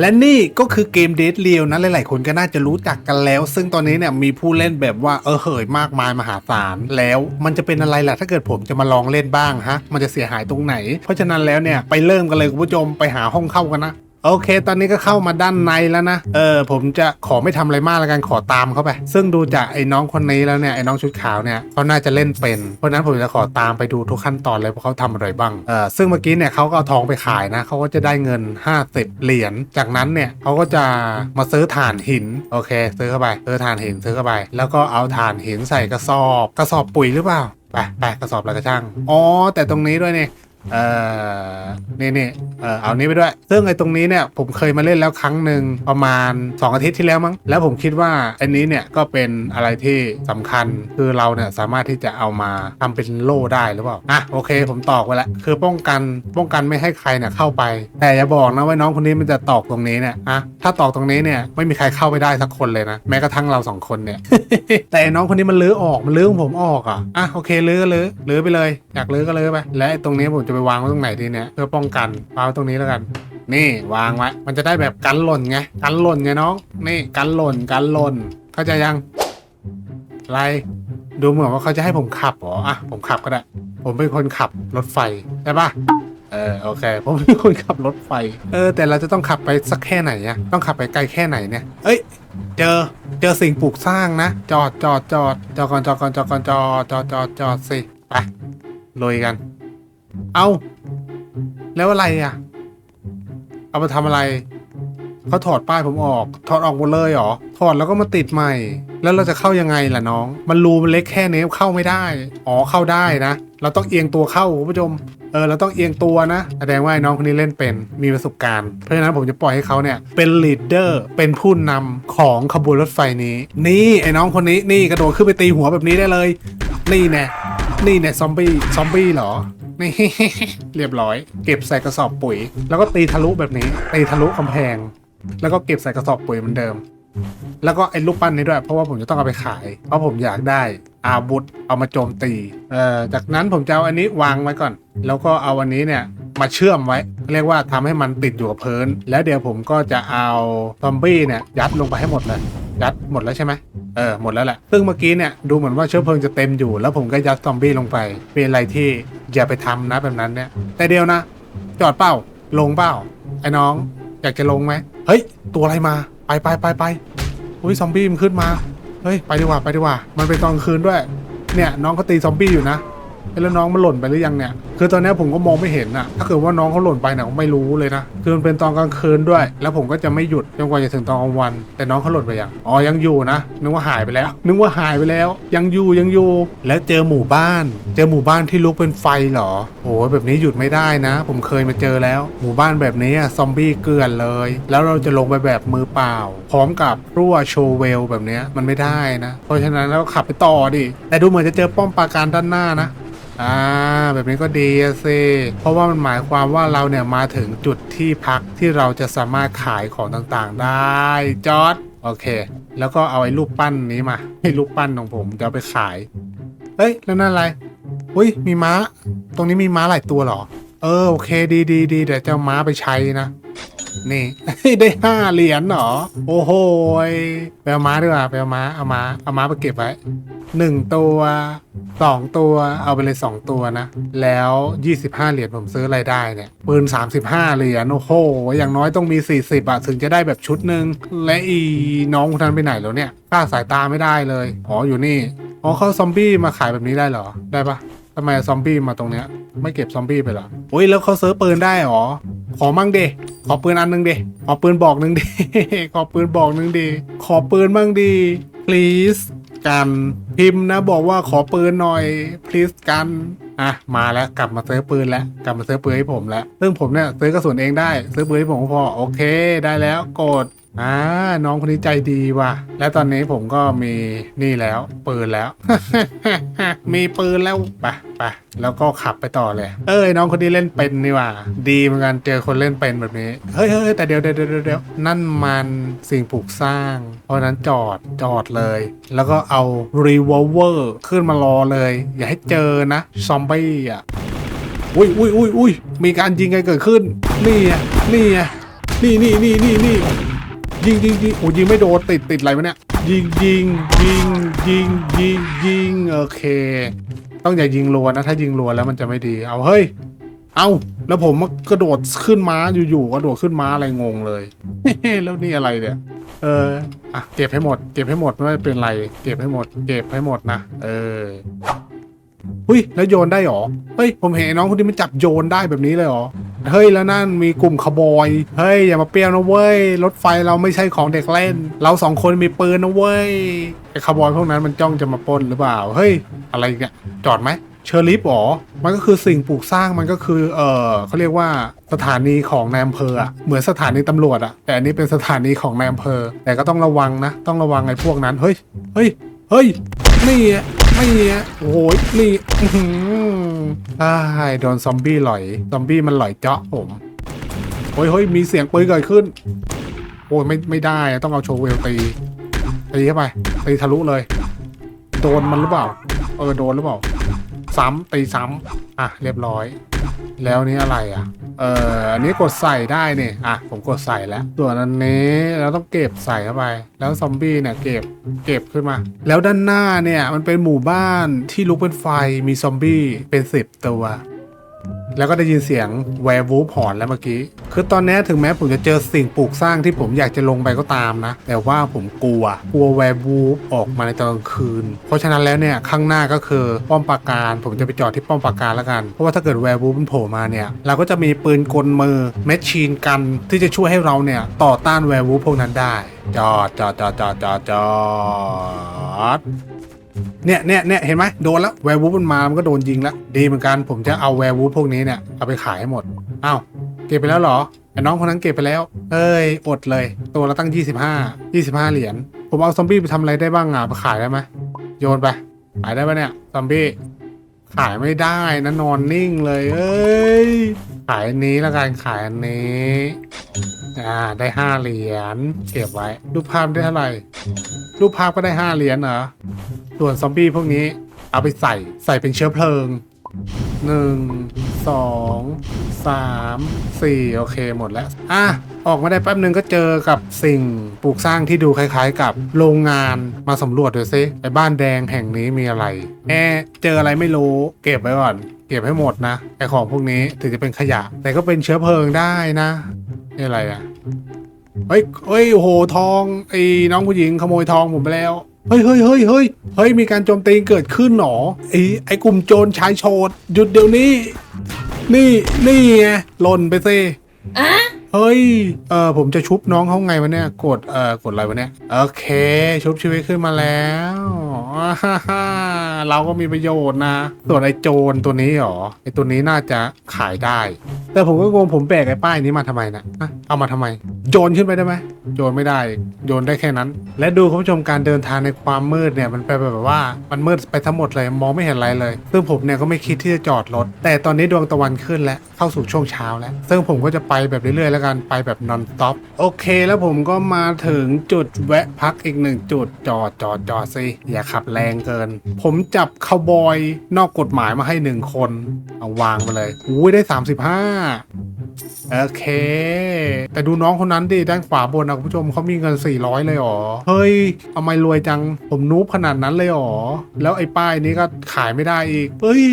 และนี่ก็คือเกมเดทเรียวนะหลาย ๆ คนก็น่าจะรู้จักกันแล้ว ซึ่งตอนนี้เนี่ยมีผู้เล่นแบบว่าเออเหยมากมายมหาศาลแล้วมันจะเป็นอะไรล่ะถ้าเกิดผมจะมาลองเล่นบ้างฮะ มันจะเสียหายตรงไหน เพราะฉะนั้นแล้วเนี่ยไปเริ่มกันเลยคุณผู้ชมไปหาห้องเข้ากันนะ โอเค ตอนนี้ก็เข้ามาด้านในแล้วนะ เออ ผมจะขอไม่ทำอะไรมากแล้วกัน ขอตามเขาไป ซึ่งดูจากไอ้น้องคนนี้แล้วเนี่ย ไอ้น้องชุดขาวเนี่ยเขาน่าจะเล่นเป็น เพราะนั้นผมจะขอตามไปดูทุกขั้นตอนเลยว่าเขาทำอะไรบ้าง เออ ซึ่งเมื่อกี้เนี่ยเขาก็เอาทองไปขายนะ เขาก็จะได้เงิน 50 เหรียญ จากนั้นเนี่ยเขาก็จะมาซื้อถ่านหิน โอเค ซื้อเข้าไป ซื้อถ่านหิน ซื้อเข้าไป แล้วก็เอาถ่านหินใส่กระสอบ กระสอบปุ๋ยหรือเปล่า ไปไปกระสอบอะไรก็ช่าง อ๋อ แต่ตรงนี้ด้วยเนี่ย เออนี่นี่เออเอานี้ไปด้วย ซึ่งไอ้ตรงนี้เนี่ยผมเคยมาเล่นแล้วครั้งหนึ่งประมาณ 2 อาทิตย์ที่แล้วมั้ง แล้วผมคิดว่าอันนี้เนี่ยก็เป็นอะไรที่สำคัญ คือเราเนี่ยสามารถที่จะเอามาทำเป็นโล่ได้หรือเปล่า อะโอเค ผมตอกไว้แล้ว คือป้องกันป้องกันไม่ให้ใครเนี่ยเข้าไป แต่อย่าบอกนะว่าน้องคนนี้มันจะตอกตรงนี้เนี่ยอะถ้าตอกตรงนี้เนี่ยไม่มีใครเข้าไปได้สักคนเลยนะ แม้กระทั่งเราสองคนเนี่ย แต่อน้องคนนี้มันลื้อออก มันลื้อของผมออกอะ อะโอเคลื้อลื้อลื้อไปเลย อยากลื้อก็ลื้อไป และตรงนี้ผมจะไปวางไว้ตรงไหนดีเนี่ยเพื่อป้องกันวางไว้ตรงนี้แล้วกัน นี่วางไว้มันจะได้แบบกันหล่นไงกันหล่นไงน้อง นี่กันหล่นกันหล่นเข้าใจยังไรดูเหมือนว่าเขาจะให้ผมขับเหรออะผมขับก็ได้ ผมเป็นคนขับรถไฟใช่ปะเออโอเคผมเป็นคนขับรถไฟ เออ แต่เราจะต้องขับไปสักแค่ไหนอะต้องขับไปไกลแค่ไหนเนี่ย เอ้ย เจอเจอสิ่งปลูกสร้างนะ จอดจอดจอดจอดก่อนจอดก่อนจอดก่อนจอดจอดจอดจอดสิไปลุยกัน เอาแล้วอะไรอะ เอามาทำอะไร เขาถอดป้ายผมออก ถอดออกหมดเลยเหรอ ถอดแล้วก็มาติดใหม่ แล้วเราจะเข้ายังไงล่ะน้อง มันรูมันเล็กแค่นี้เข้าไม่ได้ อ๋อเข้าได้นะ เราต้องเอียงตัวเข้าคุณผู้ชม เออเราต้องเอียงตัวนะ แสดงว่าน้องคนนี้เล่นเป็น มีประสบการณ์ เพราะฉะนั้นผมจะปล่อยให้เขาเนี่ย เป็นลีดเดอร์ เป็นผู้นำของขบวนรถไฟนี้ นี่ไอ้น้องคนนี้ นี่กระโดดขึ้นไปตีหัวแบบนี้ได้เลย นี่แน่นี่แน่ซอมบี้ ซอมบี้เหรอ นี่ เรียบร้อย เก็บใส่กระสอบปุ๋ย แล้วก็ตีทะลุแบบนี้ ตีทะลุกำแพง แล้วก็เก็บใส่กระสอบปุ๋ยเหมือนเดิม แล้วก็ไอ้ลูกปั้นนี้ด้วย เพราะว่าผมจะต้องเอาไปขาย เพราะผมอยากได้อาวุธเอามาโจมตี เอ่อ จากนั้นผมจะเอาอันนี้วางไว้ก่อน แล้วก็เอาอันนี้เนี่ยมาเชื่อมไว้ เรียกว่าทำให้มันติดอยู่กับพื้น แล้วเดี๋ยวผมก็จะเอาซอมบี้เนี่ยยัดลงไปให้หมดเลย ยัดหมดแล้วใช่ไหมเออหมดแล้วแหละซึ่งเมื่อกี้เนี่ยดูเหมือนว่าเชื้อเพลิงจะเต็มอยู่ แล้วผมก็ยัดซอมบี้ลงไป เป็นอะไรที่อย่าไปทำนะแบบนั้นเนี่ย แต่เดียวนะ จอดเป้าลงเป้าไอ้น้องอยากจะลงไหมเฮ้ย ตัวอะไรมาไปไปไปไปอุ้ยซอมบี้มันขึ้นมาเฮ้ยไปดีกว่าไปดีกว่า มันเป็นตอนคืนด้วย เนี่ยน้องเขาตีซอมบี้อยู่นะแล้วน้องมันหล่นไปหรือยังเนี่ยคือตอนนี้ผมก็มองไม่เห็นอะถ้าเกิดว่าน้องเขาหล่นไปเนี่ยผมไม่รู้เลยนะ คือมันเป็นตอนกลางคืนด้วย แล้วผมก็จะไม่หยุดจนกว่าจะถึงตอนกลางวัน แต่น้องเขาหล่นไปยัง อ๋อ ยังอยู่นะ นึกว่าหายไปแล้ว นึกว่าหายไปแล้ว ยังอยู่ ยังอยู่ แล้วเจอหมู่บ้าน เจอหมู่บ้านที่ลุกเป็นไฟเหรอ โอ้ยแบบนี้หยุดไม่ได้นะ ผมเคยมาเจอแล้ว หมู่บ้านแบบนี้อะซอมบี้เกลื่อนเลย แล้วเราจะลงไปแบบมือเปล่า พร้อมกับรั่วโชว์เวลแบบนี้มันไม่ได้นะ เพราะฉะนั้นเราขับไปต่อดิ แต่ดูเหมือนจะเจอป้อมปราการด้านหน้านะ อ่าแบบนี้ก็ดีสิเพราะว่ามันหมายความว่าเราเนี่ยมาถึงจุดที่พักที่เราจะสามารถขายของต่างๆ ได้จอดโอเค แล้วก็เอาไอ้รูปปั้นนี้มาไอ้รูปปั้นของผมจะไปขายเฮ้ยแล้วนั่นอะไรอุ้ยมีม้า ตรงนี้มีม้าหลายตัวเหรอ เออโอเคดีดีดีเดี๋ยวจะเอาม้าไปใช้นะ นี่ ได้ห้าเหรียญเหรอ โอ้โหยไปเอาม้าดีกว่าไปเอาม้าเอาม้าเอาม้าไปเก็บไว้หนึ่งตัวสองตัวเอาไปเลยสองตัวนะ แล้ว25เหรียญผมซื้ออะไรได้เนี่ยปืน35เหรียญโอ้โห อย่างน้อยต้องมี40อะถึงจะได้แบบชุดหนึ่งและอีน้องคนนั้นไปไหนแล้วเนี่ยค่าสายตาไม่ได้เลยอ๋ออยู่นี่อ๋อเขาซอมบี้มาขายแบบนี้ได้เหรอได้ปะ ทำไมซอมบี้มาตรงเนี้ย ไม่เก็บซอมบี้ไปเหรออุ้ยแล้วเขาซื้อปืนได้หรอ ขอมั่งเดขอปืนอันหนึงเดขอปืนบอกหนึ่งเดขอปืนบอกหนึ่งเดขอปืนมั่งดี please กันพิมพ์นะบอกว่าขอปืนหน่อย please กันอะมาแล้วกลับมาซื้อปืนแล้วกลับมาซื้อปืนให้ผมแล้วซึ่งผมเนี่ยซื้อกระสุนเองได้ ซื้อปืนให้ผมพอโอเค ได้แล้วกด อ่าน้องคนนี้ใจดีว่ะ และตอนนี้ผมก็มีนี่แล้วปืนแล้ว มีปืนแล้วไปไปแล้วก็ขับไปต่อเลย เอ้ยน้องคนนี้เล่นเป็นนี่ว่ะดีเหมือนกันเจอคนเล่นเป็นแบบนี้เฮ้ยเฮ้ยแต่เดี๋ยวเดี๋ยวเดี๋ยวนั่นมันสิ่งปลูกสร้าง เพราะนั้นจอดจอดเลย แล้วก็เอารีวอลเวอร์ขึ้นมารอเลย อย่าให้เจอนะซอมบี้อะอุ้ยอุ้ยอุ้ยอุ้ยมีการยิงกันเกิดขึ้นนี่ไงนี่ไงนี่นี่นี่นี่นี่ ยิงยิงยิงโอ้ยิงไม่โดนติดติดอะไรวะเนี่ยยิงยิงยิงยิงยิงยิงโอเค ต้องอย่ายิงรัวนะ ถ้ายิงรัวแล้วมันจะไม่ดี เอาเฮ้ย เอาแล้วผมกระโดดขึ้นม้าอยู่ๆกระโดดขึ้นม้าอะไรงงเลยแล้วนี่อะไรเนี่ย เอออะเก็บให้หมด เก็บให้หมดไม่เป็นไร เก็บให้หมด เก็บให้หมดนะเออหุ้ยแล้วโยนได้หรอเฮ้ยผมเห็นน้องคนนี้มันจับโยนได้แบบนี้เลยหรอ เฮ้ยแล้วนั่นมีกลุ่มขบอยเฮ้ยอย่ามาเปรี้ยวนะเว้ยรถไฟเราไม่ใช่ของเด็กเล่น เราสองคนมีปืนนะเว้ยไอ้ขบอยพวกนั้นมันจ้องจะมาปล้นหรือเปล่าเฮ้ยอะไรเนี่ยจอดไหมเชอร์ลิฟหรอ มันก็คือสิ่งปลูกสร้างมันก็คือ เออเขาเรียกว่าสถานีของนายอำเภออะเหมือนสถานีตำรวจอะแต่อันนี้เป็นสถานีของนายอำเภอ แต่ก็ต้องระวังนะ ต้องระวังไอ้พวกนั้น เฮ้ย เฮ้ย เฮ้ย นี่ ไม่อะโอ้โหนี่อื้อหืออ้ายโดนซอมบี้หลอย ซอมบี้มันหลอยเจาะผมเฮ้ยเฮ้ยมีเสียงปืนเกิดขึ้น โอ้ยไม่ไม่ได้ต้องเอาโชว์เวลตีตีเข้าไปตีทะลุเลย โดนมันหรือเปล่า เออโดนหรือเปล่า ซ้ำตีซ้ำอะเรียบร้อย แล้วนี่อะไรอะ เอออันนี้กดใส่ได้เนี่ยอะผมกดใส่แล้วส่วนอันนี้เราต้องเก็บใส่เข้าไป แล้วซอมบี้เนี่ยเก็บเก็บขึ้นมา แล้วด้านหน้าเนี่ยมันเป็นหมู่บ้านที่ลุกเป็นไฟมีซอมบี้เป็นสิบตัว แล้วก็ได้ยินเสียงแวร์วูฟหอนแล้วเมื่อกี้ คือตอนนี้ถึงแม้ผมจะเจอสิ่งปลูกสร้างที่ผมอยากจะลงไปก็ตามนะ แต่ว่าผมกลัว กลัวแวร์วูฟออกมาในตอนกลางคืน เพราะฉะนั้นแล้วเนี่ยข้างหน้าก็คือป้อมปราการ ผมจะไปจอดที่ป้อมปราการแล้วกัน เพราะว่าถ้าเกิดแวร์วูฟมันโผล่มาเนี่ย เราก็จะมีปืนกลมือแมชชีนกันที่จะช่วยให้เราเนี่ยต่อต้านแวร์วูฟพวกนั้นได้ จอดจอดจอดจอดจอดจอด เนี่ยเนี่ยเนี่ยเห็นไหมโดนแล้วแวร์วูฟมันมามันก็โดนยิงแล้วดีเหมือนกันผมจะเอาแวร์วูฟพวกนี้เนี่ยเอาไปขายให้หมดอ้าวเก็บไปแล้วเหรอไอ้น้องคนนั้นเก็บไปแล้วเอ้ยอดเลย ตัวละตั้ง 25 25 เหรียญผมเอาซอมบี้ไปทำอะไรได้บ้างอะไปขายได้ไหมโยนไปขายได้ปะเนี่ยซอมบี้ขายไม่ได้นะนอนนิ่งเลยเอ้ยขายอันนี้แล้วกันขายอันนี้อ่าได้ห้าเหรียญเก็บไว้รูปภาพได้เท่าไหร่รูปภาพก็ได้ห้าเหรียญเหรอ ส่วนซอมบี้พวกนี้เอาไปใส่ใส่เป็นเชื้อเพลิงหนึ่งสองสามสี่โอเคหมดแล้ว อะ ออกมาได้แป๊บนึงก็เจอกับสิ่งปลูกสร้างที่ดูคล้ายๆ กับโรงงานมาสำรวจดูซิไอ้บ้านแดงแห่งนี้มีอะไรแอะเจออะไรไม่รู้ เก็บไว้ก่อน เก็บให้หมดนะไอ้ของพวกนี้ถึงจะเป็นขยะ แต่ก็เป็นเชื้อเพลิงได้นะนี่อะไรอะเฮ้ยเฮ้ยโอ้โหทองไอ้น้องผู้หญิงขโมยทองผมไปแล้ว เฮ้ยเฮ้ยเฮ้ยเฮ้ยเฮ้ย มีการโจมตีเกิดขึ้นหรอไอ้ไอ้กลุ่มโจรชายโฉดหยุดเดี๋ยวนี้ นี่นี่ไงหล่นไปสิอะเฮ้ย เออผมจะชุบน้องเขาไงวะเนี่ย กด เอ่อกดอะไรวะเนี่ย โอเค ชุบชีวิตขึ้นมาแล้วอ่าฮ่าฮ่าเราก็มีประโยชน์นะ ส่วนไอ้โจรตัวนี้หรอ ไอ้ตัวนี้น่าจะขายได้ แต่ผมก็งงผมแบกไอ้ป้ายนี้มาทำไมนะอะเอามาทำไม โยนขึ้นไปได้ไหมโยนไม่ได้ โยนได้แค่นั้น และดูคุณผู้ชมการเดินทางในความมืดเนี่ยมันไปนแบบว่ามันมืดไปทั้งหมดเลยมองไม่เห็นอะไรเลย ซึ่งผมเนี่ยก็ไม่คิดที่จะจอดรถ แต่ตอนนี้ดวงตะวันขึ้นแล้วเข้าสู่ช่วงเช้าแล้ว ซึ่งผมก็จะไปแบบเรื่อยๆแล้วกันไปแบบ non stop โอเค แล้วผมก็มาถึงจุดแวะพักอีกหนึ่งจุดจอดจอดจอดสิอย่าขับแรงเกิน ผมจับคาวบอยนอกกฎหมายมาให้หนึ่งคนเอาวางไปเลยอุ้ยได้ 35โอเค แต่ดูน้องคนนั้นดิด้านขวาบนนะคุณผู้ชมเขามีเงิน 400 เลยหรอ เฮ้ยทำไมรวยจัง ผมนูบขนาดนั้นเลยหรอ แล้วไอ้ป้ายนี้ก็ขายไม่ได้อีก เฮ้ย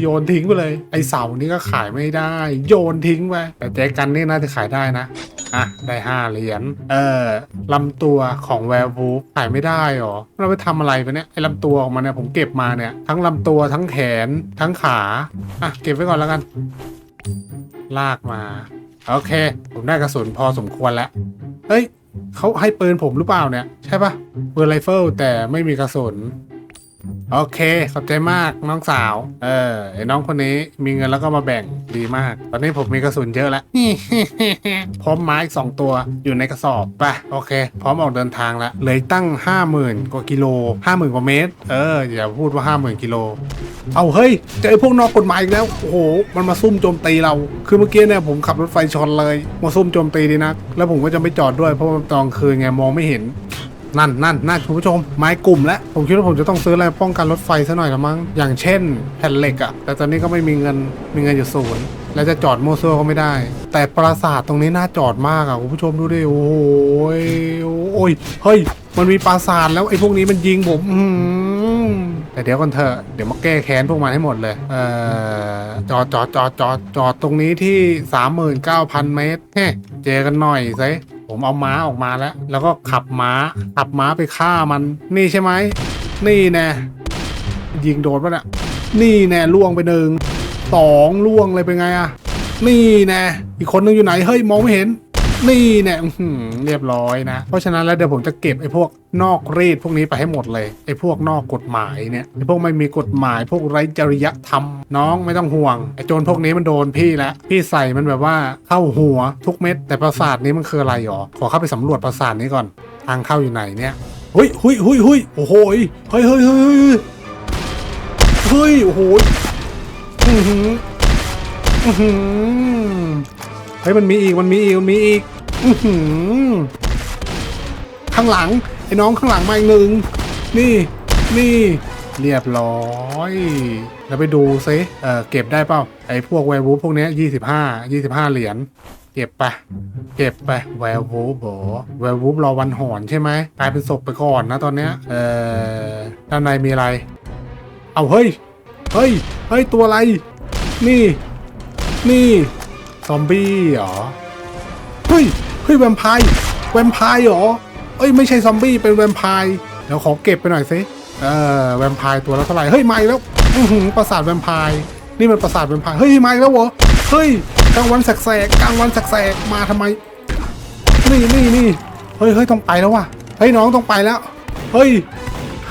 โยนทิ้งไปเลย ไอ้เสานี้ก็ขายไม่ได้ โยนทิ้งไป แต่แจกันนี่น่าจะขายได้นะ อะ ได้ห้าเหรียญ เออลำตัวของแวร์วูฟขายไม่ได้หรอ เราไปทำอะไรไปเนี่ย ไอ้ลำตัวของมันเนี่ยผมเก็บมาเนี่ย ทั้งลำตัวทั้งแขนทั้งขา อะ เก็บไว้ก่อนแล้วกัน ลากมา โอเค ผมได้กระสุนพอสมควรแล้ว เฮ้ยเขาให้ปืนผมหรือเปล่าเนี่ย ใช่ปะปืนไรเฟิลแต่ไม่มีกระสุน โอเค ขอบใจมากน้องสาว เออไอ้น้องคนนี้มีเงินแล้วก็มาแบ่งดีมาก ตอนนี้ผมมีกระสุนเยอะแล้ว พร้อมไม้อีกสองตัวอยู่ในกระสอบไปโอเค พร้อมออกเดินทางแล้วเลยตั้ง 50,000 กว่ากิโล 50,000 กว่าเมตร เอออย่าพูดว่า 50,000 กิโล เอาเฮ้ยเจอพวกนอกกฎหมายอีกแล้วโอ้โห มันมาซุ่มโจมตีเรา คือเมื่อกี้เนี่ยผมขับรถไฟชนเลยมาซุ่มโจมตีดีนัก แล้วผมก็จะไม่จอดด้วยเพราะมันตอนคืนไงมองไม่เห็น นั่นนั่นนั่นคุณผู้ชมไม้กลุ่มแล้วผมคิดว่าผมจะต้องซื้ออะไรป้องกันรถไฟซะหน่อยละมั้งอย่างเช่น แผ่นเหล็กอะแต่ตอนนี้ก็ไม่มีเงินมีเงินอยู่ศูนย์แล้วจะจอดโมซัวก็ไม่ได้ แต่ปราสาทตรงนี้น่าจอดมากอะคุณผู้ชมดูดิโอ้โหยโอ้ยเฮ้ย มันมีปราสาทแล้วไอ้พวกนี้มันยิงผมอืแต่เดี๋ยวก่อนเถอะเดี๋ยวมาแก้แค้นพวกมันให้หมดเลย เออจอดจอดจอดจอดจอดตรงนี้ที่ 39,000 เมตรเฮ้เจอกันหน่อยสิ ผมเอาม้าออกมาแล้ว แล้วก็ขับม้า ขับม้าไปฆ่ามัน นี่ใช่ไหม นี่แน่ยิงโดนปะเนี่ยนี่แน่ล่วงไปหนึ่งสองล่วงเลยเป็นไงอะนี่แน่อีกคนนึงอยู่ไหน เฮ้ย มองไม่เห็น นี่แน่อื้อหือเรียบร้อยนะ เพราะฉะนั้นแล้วเดี๋ยวผมจะเก็บไอ้พวกนอกรีดพวกนี้ไปให้หมดเลยไอ้พวกนอกกฎหมายเนี่ยไอ้พวกไม่มีกฎหมาย พวกไร้จริยธรรมน้องไม่ต้องห่วงไอ้โจรพวกนี้มันโดนพี่แล้วพี่ใส่มันแบบว่าเข้าหัวทุกเม็ดแต่ปราสาทนี้มันคืออะไรหรอขอเข้าไปสำรวจปราสาทนี้ก่อน ทางเข้าอยู่ไหนเนี่ยเฮ้ยเฮ้ยเฮ้ยเฮ้ยโอ้โหยเฮ้ยเฮ้ยเฮ้ยเฮ้ยเฮ้ยโอ้โหยอื้อหืออื้อหือ เฮ้ยมันมีอีกมันมีอีกมันมีอีกอื้อหือข้างหลังไอ้น้องข้างหลังมาอีกหนึ่งนี่นี่เรียบร้อยแล้วไปดูซิเออเก็บได้เปล่าไอ้พวกแวร์วูฟพวกเนี้ยี่สิบห้ายี่สิบห้าเหรียญเก็บไปเก็บไปแวร์วูฟบอแวร์วูฟรอวันหอนใช่ไหมกลายเป็นศพไปก่อนนะตอนเนี้ยเออด้านในมีอะไร เอาเฮ้ยเฮ้ยเฮ้ยตัวอะไร นี่ นี่ ซอมบี้เหรอ เฮ้ย เฮ้ยแวมไพร์แวมไพร์เหรอ เอ้ยไม่ใช่ซอมบี้เป็นแวมไพร์เดี๋ยวขอเก็บไปหน่อยสิเออแวมไพร์ตัวละเท่าไหร่ เฮ้ยมาอีกแล้วอือหือปราสาทแวมไพร์นี่มันปราสาทแวมไพร์เฮ้ยมาอีกแล้วเหรอ เฮ้ยกลางวันแสกๆกลางวันแสกๆมาทำไม นี่นี่นี่เฮ้ยเฮ้ยต้องไปแล้วว่ะ เฮ้ยน้องต้องไปแล้ว เฮ้ย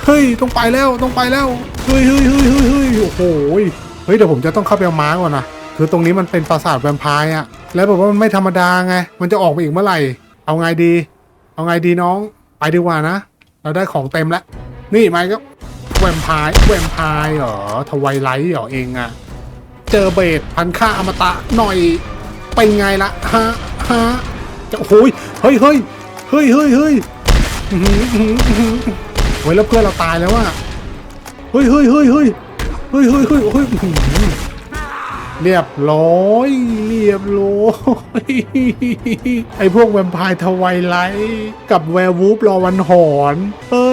เฮ้ยต้องไปแล้วต้องไปแล้ว เฮ้ยเฮ้ยเฮ้ยเฮ้ยโอ้โห เฮ้ยเดี๋ยวผมจะต้องเข้าไปเอาม้าก่อนนะ คือตรงนี้มันเป็นปราสาทแวมไพร์อะแล้วแบบว่ามันไม่ธรรมดาไง มันจะออกมาอีกเมื่อไหร่ เอาไงดี เอาไงดีน้อง ไปดีกว่านะ เราได้ของเต็มแล้ว นี่ไมค์ก็แวมไพร์แวมไพร์เหรอทวายไลท์เหรอเองอะเจอเบสพันค่าอมตะหน่อย เป็นไงละฮะฮะจะโอ้ยเฮ้ยเฮ้ยเฮ้ยเฮ้ยเฮ้ยเฮ้ยแล้วเพื่อนเราตายแล้วอะเฮ้ยเฮ้ยเฮ้ยเฮ้ยเฮ้ยเฮ้ยเฮ้ย เรียบร้อย เรียบร้อย ไอพวกแวมไพร์ทวายไลท์กับแวร์วูฟรอวันหอน เฮ้ย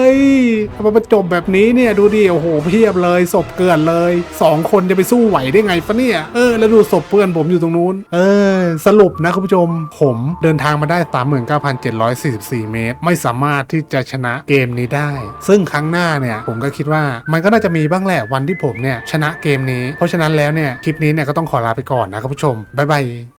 ทำไมมาจบแบบนี้เนี่ยดูดิโอ้โหเพียบเลยศพเกลื่อนเลยสองคนจะไปสู้ไหวได้ไงฟะเนี่ยเออแล้วดูศพเพื่อนผมอยู่ตรงนู้น เออ สรุปนะคุณผู้ชม ผมเดินทางมาได้ 39,744 เมตร ไม่สามารถที่จะชนะเกมนี้ได้ ซึ่งครั้งหน้าเนี่ย ผมก็คิดว่ามันก็น่าจะมีบ้างแหละวันที่ผมเนี่ยชนะเกมนี้ เพราะฉะนั้นแล้วเนี่ยคลิปนี้เนี่ยก็ต้องขอลาไปก่อนนะคุณผู้ชมบ๊ายบาย